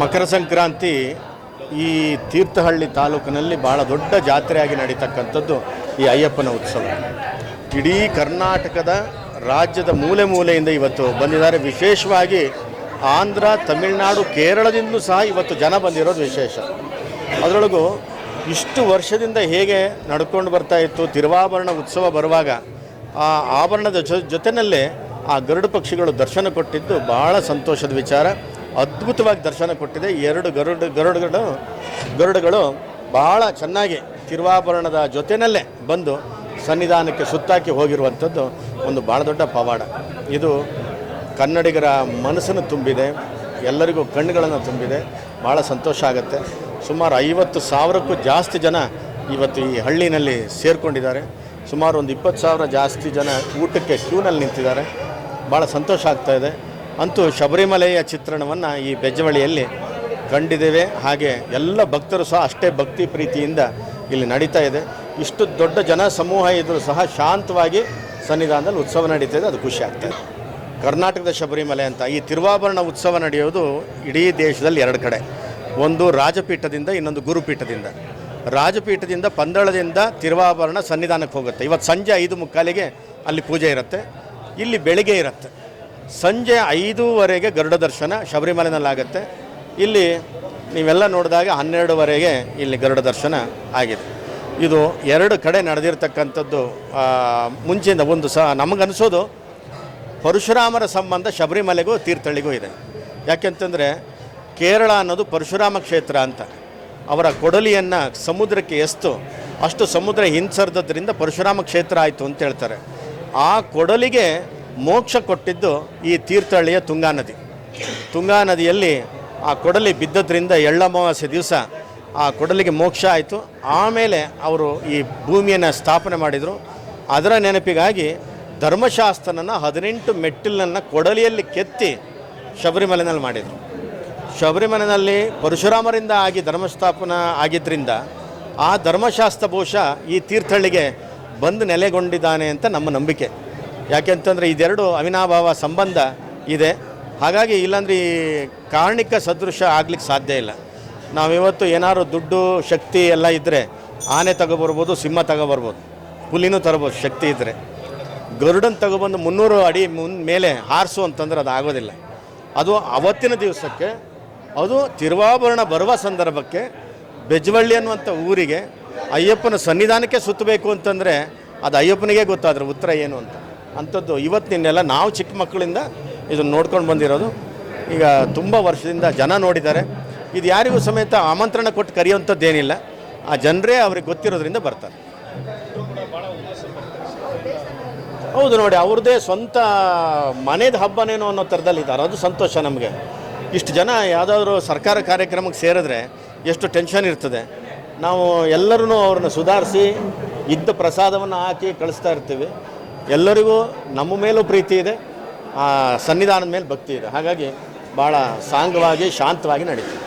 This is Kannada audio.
ಮಕರ ಸಂಕ್ರಾಂತಿ ಈ ತೀರ್ಥಹಳ್ಳಿ ತಾಲೂಕಿನಲ್ಲಿ ಭಾಳ ದೊಡ್ಡ ಜಾತ್ರೆಯಾಗಿ ನಡೀತಕ್ಕಂಥದ್ದು ಈ ಅಯ್ಯಪ್ಪನ ಉತ್ಸವ. ಇಡೀ ಕರ್ನಾಟಕದ ರಾಜ್ಯದ ಮೂಲೆ ಮೂಲೆಯಿಂದ ಇವತ್ತು ಬಂದಿದ್ದಾರೆ. ವಿಶೇಷವಾಗಿ ಆಂಧ್ರ, ತಮಿಳುನಾಡು, ಕೇರಳದಿಂದಲೂ ಸಹ ಇವತ್ತು ಜನ ಬಂದಿರೋದು ವಿಶೇಷ. ಅದರೊಳಗೂ ಇಷ್ಟು ವರ್ಷದಿಂದ ಹೇಗೆ ನಡ್ಕೊಂಡು ಬರ್ತಾ ಇತ್ತು, ತಿರುವಾಭರಣ ಉತ್ಸವ ಬರುವಾಗ ಆ ಆಭರಣದ ಜೊ ಜೊತೆಯಲ್ಲೇ ಆ ಗರುಡು ಪಕ್ಷಿಗಳು ದರ್ಶನ ಕೊಟ್ಟಿದ್ದು ಭಾಳ ಸಂತೋಷದ ವಿಚಾರ. ಅದ್ಭುತವಾಗಿ ದರ್ಶನ ಕೊಟ್ಟಿದೆ. ಎರಡು ಗರುಡು, ಗರುಡುಗಳು ಗರುಡುಗಳು ಬಹಳ ಚೆನ್ನಾಗಿ ತಿರುವಾಭರಣದ ಜೊತೆಯಲ್ಲೇ ಬಂದು ಸನ್ನಿಧಾನಕ್ಕೆ ಸುತ್ತಾಕಿ ಹೋಗಿರುವಂಥದ್ದು ಒಂದು ಭಾಳ ದೊಡ್ಡ ಪವಾಡ. ಇದು ಕನ್ನಡಿಗರ ಮನಸ್ಸನ್ನು ತುಂಬಿದೆ, ಎಲ್ಲರಿಗೂ ಕಣ್ಣುಗಳನ್ನು ತುಂಬಿದೆ. ಭಾಳ ಸಂತೋಷ ಆಗುತ್ತೆ. ಸುಮಾರು ಐವತ್ತು ಸಾವಿರಕ್ಕೂ ಜಾಸ್ತಿ ಜನ ಇವತ್ತು ಈ ಹಳ್ಳಿನಲ್ಲಿ ಸೇರಿಕೊಂಡಿದ್ದಾರೆ. ಸುಮಾರು ಒಂದು ಇಪ್ಪತ್ತು ಸಾವಿರ ಜಾಸ್ತಿ ಜನ ಊಟಕ್ಕೆ ಕ್ಯೂನಲ್ಲಿ ನಿಂತಿದ್ದಾರೆ. ಭಾಳ ಸಂತೋಷ ಆಗ್ತಾ ಇದೆ. ಅಂತೂ ಶಬರಿಮಲೆಯ ಚಿತ್ರಣವನ್ನು ಈ ಬೆಜ್ಜವಳಿಯಲ್ಲಿ ಕಂಡಿದ್ದೇವೆ. ಹಾಗೆ ಎಲ್ಲ ಭಕ್ತರು ಸಹ ಅಷ್ಟೇ ಭಕ್ತಿ ಪ್ರೀತಿಯಿಂದ ಇಲ್ಲಿ ನಡೀತಾ ಇದೆ. ಇಷ್ಟು ದೊಡ್ಡ ಜನ ಸಮೂಹ ಇದ್ದರೂ ಸಹ ಶಾಂತವಾಗಿ ಸನ್ನಿಧಾನದಲ್ಲಿ ಉತ್ಸವ ನಡೀತಾ ಇದೆ. ಅದು ಖುಷಿ ಆಗ್ತದೆ ಕರ್ನಾಟಕದ ಶಬರಿಮಲೆ ಅಂತ ಈ ತಿರುವಾಭರಣ ಉತ್ಸವ ನಡೆಯೋದು ಇಡೀ ದೇಶದಲ್ಲಿ ಎರಡು ಕಡೆ. ಒಂದು ರಾಜಪೀಠದಿಂದ, ಇನ್ನೊಂದು ಗುರುಪೀಠದಿಂದ. ರಾಜಪೀಠದಿಂದ ಪಂದಳದಿಂದ ತಿರುವಾಭರಣ ಸನ್ನಿಧಾನಕ್ಕೆ ಹೋಗುತ್ತೆ. ಇವತ್ತು ಸಂಜೆ ಐದು ಮುಕ್ಕಾಲಿಗೆ ಅಲ್ಲಿ ಪೂಜೆ ಇರುತ್ತೆ. ಇಲ್ಲಿ ಬೆಳಿಗ್ಗೆ ಇರುತ್ತೆ. ಸಂಜೆ ಐದೂವರೆಗೆ ಗರುಡ ದರ್ಶನ ಶಬರಿಮಲೆನಲ್ಲಾಗುತ್ತೆ. ಇಲ್ಲಿ ನೀವೆಲ್ಲ ನೋಡಿದಾಗ ಹನ್ನೆರಡುವರೆಗೆ ಇಲ್ಲಿ ಗರುಡ ದರ್ಶನ ಆಗಿದೆ. ಇದು ಎರಡು ಕಡೆ ನಡೆದಿರ್ತಕ್ಕಂಥದ್ದು ಮುಂಚಿನ ಒಂದು ಸಹ ನಮಗನ್ಸೋದು, ಪರಶುರಾಮರ ಸಂಬಂಧ ಶಬರಿಮಲೆಗೂ ತೀರ್ಥಳ್ಳಿಗೂ ಇದೆ. ಯಾಕೆಂತಂದರೆ, ಕೇರಳ ಅನ್ನೋದು ಪರಶುರಾಮ ಕ್ಷೇತ್ರ ಅಂತ. ಅವರ ಕೊಡಲಿಯನ್ನು ಸಮುದ್ರಕ್ಕೆ ಎಸ್ತು, ಅಷ್ಟು ಸಮುದ್ರ ಹಿಂಸರ್ದದ್ರಿಂದ ಪರಶುರಾಮ ಕ್ಷೇತ್ರ ಆಯಿತು ಅಂತ ಹೇಳ್ತಾರೆ. ಆ ಕೊಡಲಿಗೆ ಮೋಕ್ಷ ಕೊಟ್ಟಿದ್ದು ಈ ತೀರ್ಥಹಳ್ಳಿಯ ತುಂಗಾ ನದಿ. ತುಂಗಾ ನದಿಯಲ್ಲಿ ಆ ಕೊಡಲಿ ಬಿದ್ದದ್ರಿಂದ ಎಳ್ಳಮಾವಾಸ್ಯ ದಿವಸ ಆ ಕೊಡಲಿಗೆ ಮೋಕ್ಷ ಆಯಿತು. ಆಮೇಲೆ ಅವರು ಈ ಭೂಮಿಯನ್ನು ಸ್ಥಾಪನೆ ಮಾಡಿದರು. ಅದರ ನೆನಪಿಗಾಗಿ ಧರ್ಮಶಾಸ್ತ್ರನನ್ನು ಹದಿನೆಂಟು ಮೆಟ್ಟಿಲನ್ನು ಕೊಡಲಿಯಲ್ಲಿ ಕೆತ್ತಿ ಶಬರಿಮಲೆನಲ್ಲಿ ಮಾಡಿದರು. ಶಬರಿಮಲೆಯಲ್ಲಿ ಪರಶುರಾಮರಿಂದ ಆಗಿ ಧರ್ಮಸ್ಥಾಪನ ಆಗಿದ್ದರಿಂದ ಆ ಧರ್ಮಶಾಸ್ತ್ರ ಬಹುಶಃ ಈ ತೀರ್ಥಹಳ್ಳಿಗೆ ಬಂದು ನೆಲೆಗೊಂಡಿದ್ದಾನೆ ಅಂತ ನಮ್ಮ ನಂಬಿಕೆ. ಯಾಕೆಂತಂದರೆ ಇದೆರಡು ಅವಿನಾಭಾವ ಸಂಬಂಧ ಇದೆ. ಹಾಗಾಗಿ ಇಲ್ಲಾಂದ್ರೆ ಈ ಕಾರಣಿಕ ಸದೃಶ ಆಗ್ಲಿಕ್ಕೆ ಸಾಧ್ಯ ಇಲ್ಲ. ನಾವಿವತ್ತು ಏನಾದ್ರು ದುಡ್ಡು, ಶಕ್ತಿ ಎಲ್ಲ ಇದ್ದರೆ ಆನೆ ತಗೋಬರ್ಬೋದು, ಸಿಂಹ ತಗೋಬರ್ಬೋದು. ಹುಲಿನೂ ತರ್ಬೋದು, ಶಕ್ತಿ ಇದ್ದರೆ ಗರುಡನ್ ತಗೊಬಂದು ಮುನ್ನೂರು ಅಡಿ ಮುನ್ ಮೇಲೆ ಹಾರಿಸು ಅಂತಂದ್ರೆ ಅದು ಆಗೋದಿಲ್ಲ. ಅದು ಅವತ್ತಿನ ದಿವಸಕ್ಕೆ, ಅದು ತಿರುವಾಭರಣ ಬರುವ ಸಂದರ್ಭಕ್ಕೆ ಬೆಜ್ವಳ್ಳಿ ಅನ್ನುವಂಥ ಊರಿಗೆ ಅಯ್ಯಪ್ಪನ ಸನ್ನಿಧಾನಕ್ಕೆ ಸುತ್ತಬೇಕು ಅಂತಂದರೆ ಅದು ಅಯ್ಯಪ್ಪನಿಗೆ ಗೊತ್ತಾದ್ರೆ ಉತ್ತರ ಏನು ಅಂತ. ಅಂಥದ್ದು ಇವತ್ತಿನೆಲ್ಲ ನಾವು ಚಿಕ್ಕ ಮಕ್ಕಳಿಂದ ಇದನ್ನು ನೋಡ್ಕೊಂಡು ಬಂದಿರೋದು. ಈಗ ತುಂಬ ವರ್ಷದಿಂದ ಜನ ನೋಡಿದ್ದಾರೆ. ಇದು ಯಾರಿಗೂ ಸಮೇತ ಆಮಂತ್ರಣ ಕೊಟ್ಟು ಕರೆಯುವಂಥದ್ದೇನಿಲ್ಲ. ಆ ಜನರೇ ಅವ್ರಿಗೆ ಗೊತ್ತಿರೋದ್ರಿಂದ ಬರ್ತಾರೆ. ಹೌದು ನೋಡಿ, ಅವ್ರದ್ದೇ ಸ್ವಂತ ಮನೆದ ಹಬ್ಬನೇನೋ ಅನ್ನೋ ಥರದಲ್ಲಿ ಇದ್ದಾರೆ. ಅದು ಸಂತೋಷ ನಮಗೆ. ಇಷ್ಟು ಜನ ಯಾವುದಾದ್ರೂ ಸರ್ಕಾರ ಕಾರ್ಯಕ್ರಮಕ್ಕೆ ಸೇರಿದ್ರೆ ಎಷ್ಟು ಟೆನ್ಷನ್ ಇರ್ತದೆ. ನಾವು ಎಲ್ಲರೂ ಅವ್ರನ್ನ ಸುಧಾರಿಸಿ, ಇದ್ದ ಪ್ರಸಾದವನ್ನು ಹಾಕಿ ಕಳಿಸ್ತಾ ಇರ್ತೀವಿ. ಎಲ್ಲರಿಗೂ ನಮ್ಮ ಮೇಲೂ ಪ್ರೀತಿ ಇದೆ, ಆ ಸನ್ನಿಧಾನದ ಮೇಲೆ ಭಕ್ತಿ ಇದೆ. ಹಾಗಾಗಿ ಭಾಳ ಸಾಂಗವಾಗಿ, ಶಾಂತವಾಗಿ ನಡೀತೀವಿ.